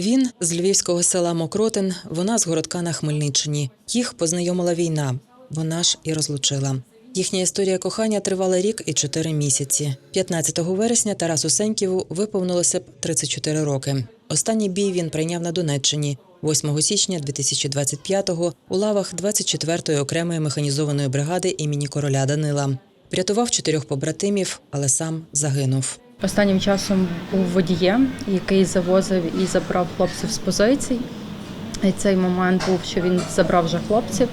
Він з львівського села Мокротин, вона з городка на Хмельниччині. Їх познайомила війна. Вона ж і розлучила. Їхня історія кохання тривала рік і чотири місяці. 15 вересня Тарасу Сеньківу виповнилося б 34 роки. Останній бій він прийняв на Донеччині 8 січня 2025-го у лавах 24-ї окремої механізованої бригади імені короля Данила. Врятував чотирьох побратимів, але сам загинув. Останнім часом був водієм, який завозив і забрав хлопців з позицій. І цей момент був, що він забрав вже хлопців.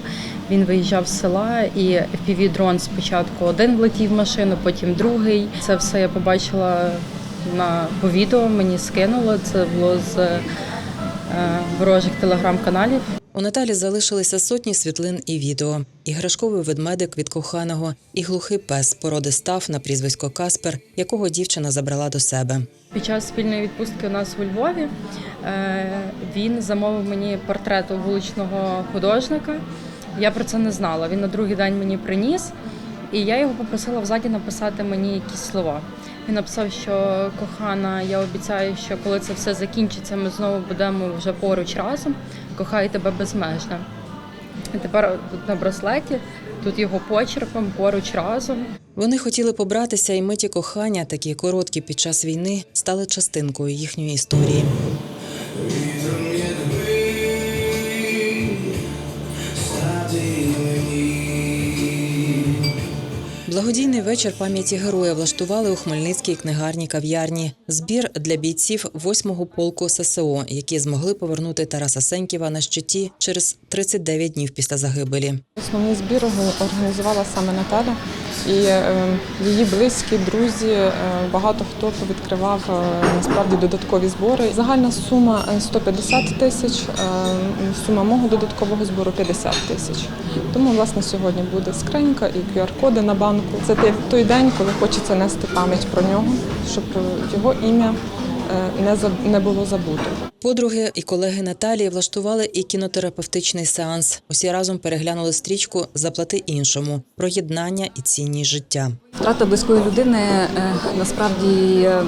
Він виїжджав з села, і fpv дрон спочатку один влетів в машину, потім другий. Це все я побачила на по відео. Мені скинуло. Це було з е, ворожих телеграм-каналів. У Наталі залишилися сотні світлин і відео. Іграшковий ведмедик від коханого і глухий пес породи став на прізвисько Каспер, якого дівчина забрала до себе. Під час спільної відпустки у нас у Львові е, він замовив мені портрет вуличного художника. Я про це не знала. Він на другий день мені приніс, і я його попросила взаді написати мені якісь слова. Він написав, що кохана, я обіцяю, що коли це все закінчиться, ми знову будемо вже поруч разом. Кохаю тебе безмежно. Тепер тут на браслеті, тут його почерпом, поруч разом. Вони хотіли побратися, і миті кохання, такі короткі під час війни, стали частинкою їхньої історії. Благодійний вечір пам'яті героя влаштували у Хмельницькій книгарні кав'ярні. Збір для бійців 8-го полку ССО, які змогли повернути Тараса Сеньківа на щиті через 39 днів після загибелі. Основний збір організувала саме Наталя. І е, її близькі, друзі, е, багато хто відкривав е, насправді додаткові збори. Загальна сума е, 150 тисяч, сума мого додаткового збору 50 тисяч. Тому власне сьогодні буде скринька і QR-коди на банку. Це той- день, коли хочеться нести пам'ять про нього, щоб його ім'я не заб- не було забуто. Подруги і колеги Наталії влаштували і кінотерапевтичний сеанс. Усі разом переглянули стрічку Заплати іншому про єднання і цінність життя. Втрата близької людини е, насправді е,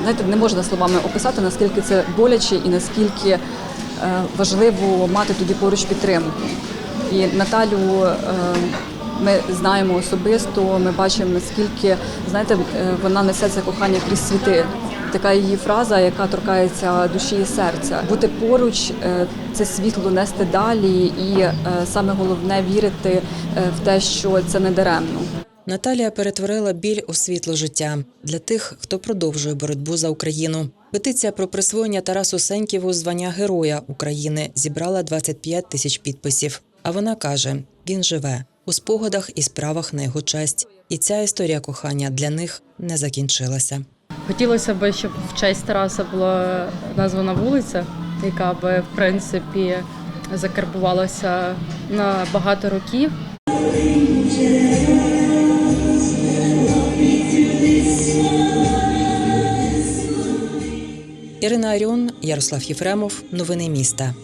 знаєте, не можна словами описати, наскільки це боляче і наскільки е, важливо мати тоді поруч підтримку. І Наталю е, ми знаємо особисто, ми бачимо, наскільки знаєте, е, вона несе це кохання крізь світи. Така її фраза, яка торкається душі і серця. Бути поруч, е, це світло нести далі, і е, саме головне вірити в те, що це не даремно. Наталія перетворила біль у світло життя для тих, хто продовжує боротьбу за Україну. Петиція про присвоєння Тарасу Сеньківу звання Героя України зібрала 25 тисяч підписів. А вона каже: він живе у спогадах і справах на його честь. І ця історія кохання для них не закінчилася. Хотілося б, щоб в честь Тараса була названа вулиця, яка би в принципі закарбувалася на багато років. Ірина Аріон, Ярослав Єфремов. Новини міста.